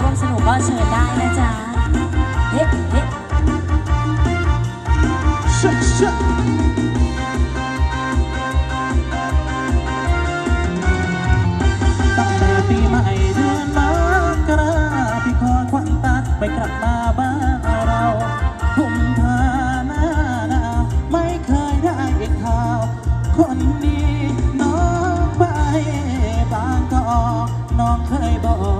ร่วมสนุกก็เชิญได้นะจ๊ะเฮ้เฮ้ชะชะตั้งแต่ปีใหม่เดือนมกราพี่ขอควันตาไปกลับมาบ้านเราคุมพาหน้าหนาวไม่เคยได้ข่าว คนดีน้องไปบางกอกน้องเคยบอก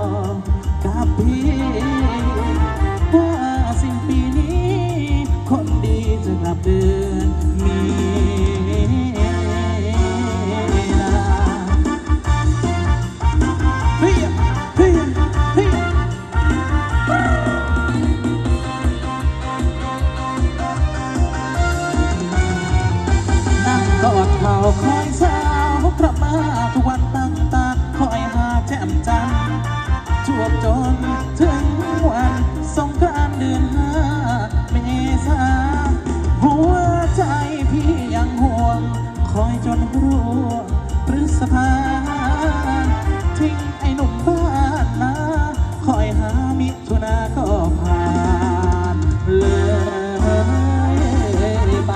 ใจพี่ยังห่วง คอยจนร่วงพฤษภาทิ้งไอ้หนุ่มบ้านนาคอยหามิถุนาก็ผ่านเลยไป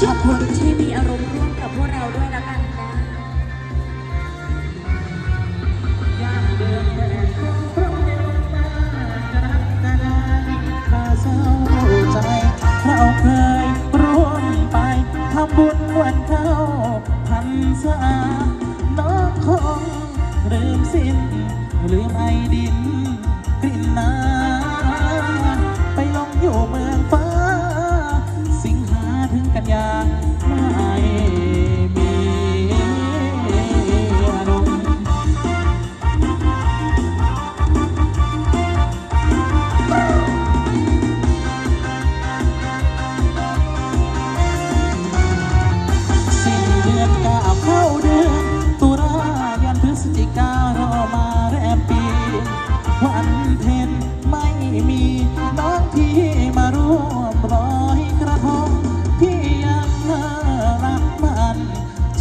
ขอบคุณที่มีอารมณ์ น้องคงลืมสิ้นลืมไอดิน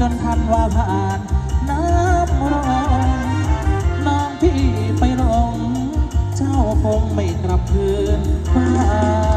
จนทันว่าผ่านน้ำร้อนน้องพี่ไปลง เจ้าคงไม่กลับคืนบ้าน